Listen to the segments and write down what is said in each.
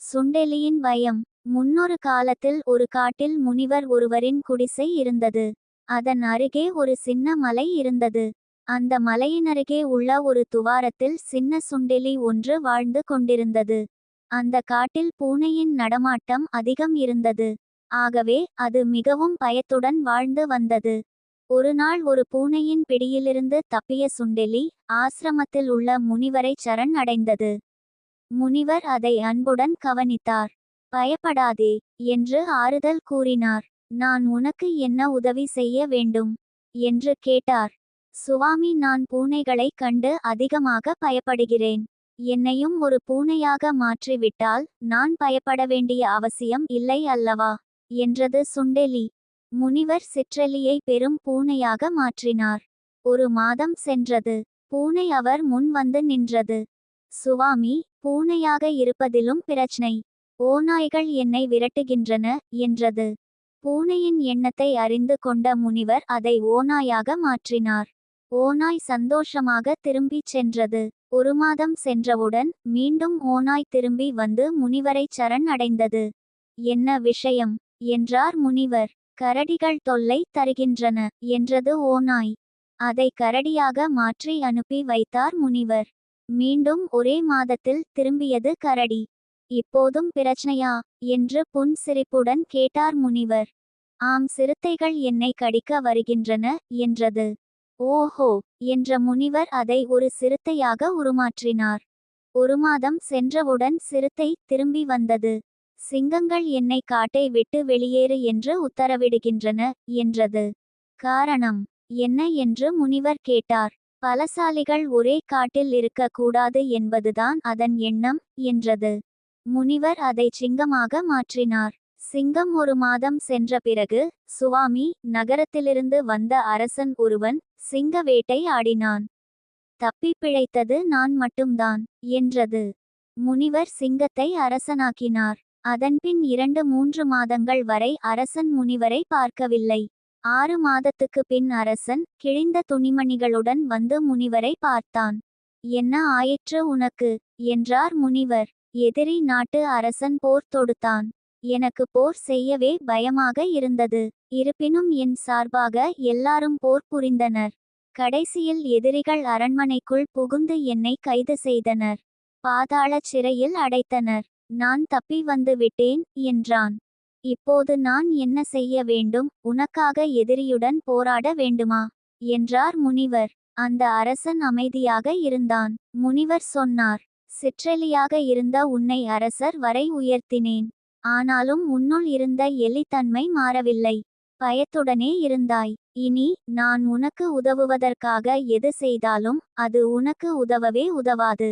சுண்டெலியின் பயம் முன்னொரு காலத்தில் ஒரு காட்டில் முனிவர் ஒருவரின் குடிசை இருந்தது. அதன் அருகே ஒரு சின்ன மலை இருந்தது. அந்த மலையினருகே உள்ள ஒரு துவாரத்தில் சின்ன சுண்டெலி ஒன்று வாழ்ந்து கொண்டிருந்தது. அந்த காட்டில் பூனையின் நடமாட்டம் அதிகம் இருந்தது. ஆகவே அது மிகவும் பயத்துடன் வாழ்ந்து வந்தது. ஒரு நாள் ஒரு பூனையின் பிடியிலிருந்து தப்பிய சுண்டெலி ஆசிரமத்தில் உள்ள முனிவரை சரண் அடைந்தது. முனிவர் அதை அன்புடன் கவனித்தார். பயப்படாதே என்று ஆறுதல் கூறினார். நான் உனக்கு என்ன உதவி செய்ய வேண்டும்? என்று கேட்டார். சுவாமி நான் பூனைகளைக் கண்டு அதிகமாக பயப்படுகிறேன். என்னையும் ஒரு பூனையாக மாற்றிவிட்டால் நான் பயப்பட வேண்டிய அவசியம் இல்லை அல்லவா? என்றது சுண்டெலி. முனிவர் சிற்றெலியை பெரும் பூனையாக மாற்றினார். ஒரு மாதம் சென்றது. பூனை அவர் முன் வந்து நின்றது. சுவாமி பூனையாக இருப்பதிலும் பிரச்சனை. ஓநாய்கள் என்னை விரட்டுகின்றன என்றது. பூனையின் எண்ணத்தை அறிந்து கொண்ட முனிவர் அதை ஓநாயாக மாற்றினார். ஓநாய் சந்தோஷமாக திரும்பிச் சென்றது. ஒரு மாதம் சென்றவுடன் மீண்டும் ஓநாய் திரும்பி வந்து முனிவரை சரண் அடைந்தது. என்ன விஷயம்? என்றார் முனிவர். கரடிகள் தொல்லை தருகின்றன என்றது ஓநாய். அதை கரடியாக மாற்றி அனுப்பி வைத்தார் முனிவர். மீண்டும் ஒரே மாதத்தில் திரும்பியது கரடி. இப்போதும் பிரச்சனையா என்று புன் சிரிப்புடன் கேட்டார் முனிவர். ஆம் சிறுத்தைகள் என்னை கடிக்க வருகின்றன என்றது. ஓஹோ என்ற முனிவர் அதை ஒரு சிறுத்தையாக உருமாற்றினார். ஒரு மாதம் சென்றவுடன் சிறுத்தை திரும்பி வந்தது. சிங்கங்கள் என்னை காட்டை விட்டு வெளியேறு என்று உத்தரவிடுகின்றன என்றது. காரணம் என்ன என்று முனிவர் கேட்டார். பலசாலிகள் ஒரே காட்டில் இருக்கக்கூடாது என்பதுதான் அதன் எண்ணம் என்றது. முனிவர் அதை சிங்கமாக மாற்றினார். சிங்கம் ஒரு மாதம் சென்ற பிறகு சுவாமி நகரத்திலிருந்து வந்த அரசன் ஒருவன் சிங்க வேட்டை ஆடினான். தப்பி பிழைத்தது நான் மட்டும்தான் என்றது. முனிவர் சிங்கத்தை அரசனாக்கினார். அதன்பின் இரண்டு மூன்று மாதங்கள் வரை அரசன் முனிவரை பார்க்கவில்லை. ஆறு மாதத்துக்கு பின் அரசன் கிழிந்த துணிமணிகளுடன் வந்து முனிவரை பார்த்தான். என்ன ஆயிற்று உனக்கு என்றார் முனிவர். எதிரி நாட்டு அரசன் போர் தொடுத்தான். எனக்கு போர் செய்யவே பயமாக இருந்தது. இருப்பினும் என் சார்பாக எல்லாரும் போர் புரிந்தனர். கடைசியில் எதிரிகள் அரண்மனைக்குள் புகுந்து என்னை கைது செய்தனர். பாதாள சிறையில் அடைத்தனர். நான் தப்பி வந்து விட்டேன் என்றான். இப்போது நான் என்ன செய்ய வேண்டும்? உனக்காக எதிரியுடன் போராட வேண்டுமா? என்றார் முனிவர். அந்த அரசன் அமைதியாக இருந்தான். முனிவர் சொன்னார் சிற்றெலியாக இருந்த உன்னை அரசர் வரை உயர்த்தினேன். ஆனாலும் உன்னுள் இருந்த எலித்தன்மை மாறவில்லை. பயத்துடனே இருந்தாய். இனி நான் உனக்கு உதவுவதற்காக எது செய்தாலும் அது உனக்கு உதவவே உதவாது.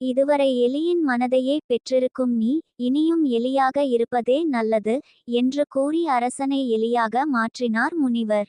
இதுவரை எலியின் மனதையே பெற்றிருக்கும் நீ இனியும் எலியாக இருப்பதே நல்லது என்று கூறி அரசனை எலியாக மாற்றினார் முனிவர்.